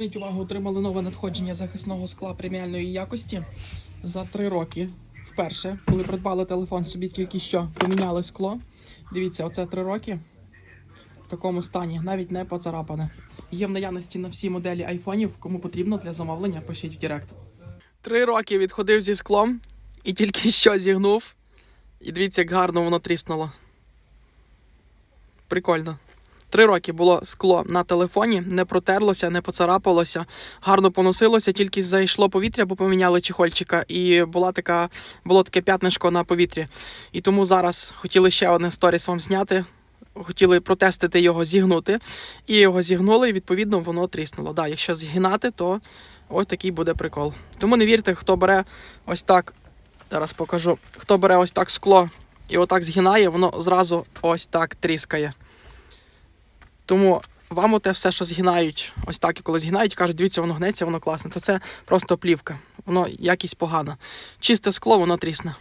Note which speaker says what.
Speaker 1: Увагу, отримали нове надходження захисного скла преміальної якості за три роки. Вперше, коли придбали телефон, собі тільки що поміняли скло. Дивіться, оце три роки в такому стані, навіть не поцарапане. Є в наявності на всі моделі айфонів. Кому потрібно для замовлення, пишіть в Директ. Три роки відходив зі склом і тільки що зігнув. І дивіться, як гарно воно тріснуло. Прикольно. Три роки було скло на телефоні, не протерлося, не поцарапалося, гарно поносилося, тільки зайшло повітря, бо поміняли чехольчика, і була така, було таке п'ятнишко на повітрі. І тому зараз хотіли ще одне сторіс вам зняти. Хотіли протестити його, зігнути, і його зігнули, і відповідно воно тріснуло. Да, якщо згинати, то ось такий буде прикол. Тому не вірте, хто бере ось так. Зараз покажу. Хто бере ось так скло і отак згинає, воно зразу ось так тріскає. Тому вам оте все, що згинають, ось так, і коли згинають, кажуть, дивіться, воно гнеться, воно класне, то це просто плівка. Воно якість погана. Чисте скло, воно трісне.